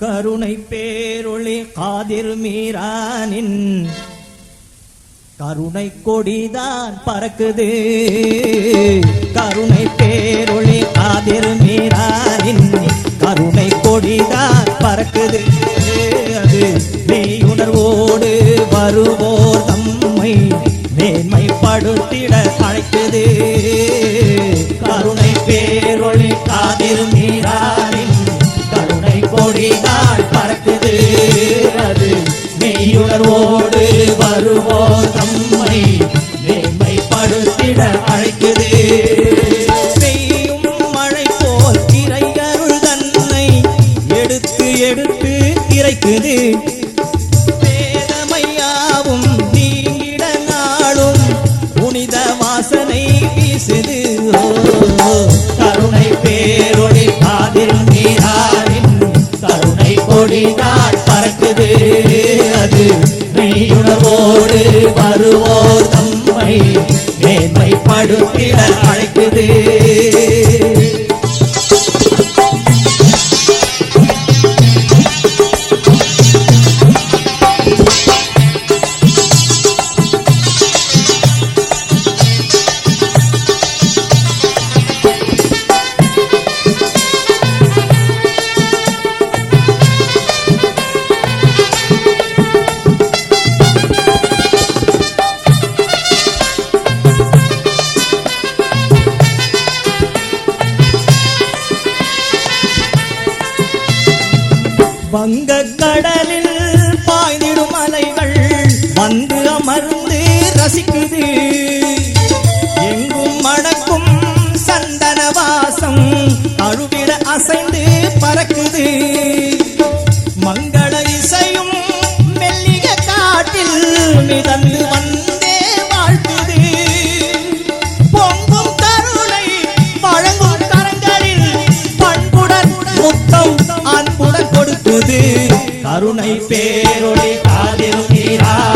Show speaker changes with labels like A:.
A: கருணை பேருளி காதிர் மீரானின் கருணை கொடிதான் பறக்குது. கருணை பேரொளி காதிர் மீரானின் கருணை கொடிதான் பறக்குது. அது மெய்யுணர்வோடு வருவோர் தம்மை மேன்மைப்படுத்திட அழைக்குது. கருணை பேர் கருணை கொடிதான் பறக்குது. அது மெய்யுணர்வோடு வருவோ தம்மை மேன்மைப்படுத்திட அழைக்குது. எடுத்து இறைக்குது. வேதமையாவும் நீங்கிட நாளும் புனித வாசனை வீசுது. கருணை பறக்குது. அது மெய்யுணர்வோடு வருவோர் தம்மை மேன்மைப்படுத்திட அழைக்குது. வங்க கடலில் பாய்ந்திடும் அலைகள் வந்து அமர்ந்து ரசிக்குது. எங்கும் மடக்கும் சந்தன வாசம் அழுவிட அசைந்து பறக்குது. மங்கள இசையும் மெல்லிக காட்டில் மிதந்து கருணை பேரொளி காதில் நீரா.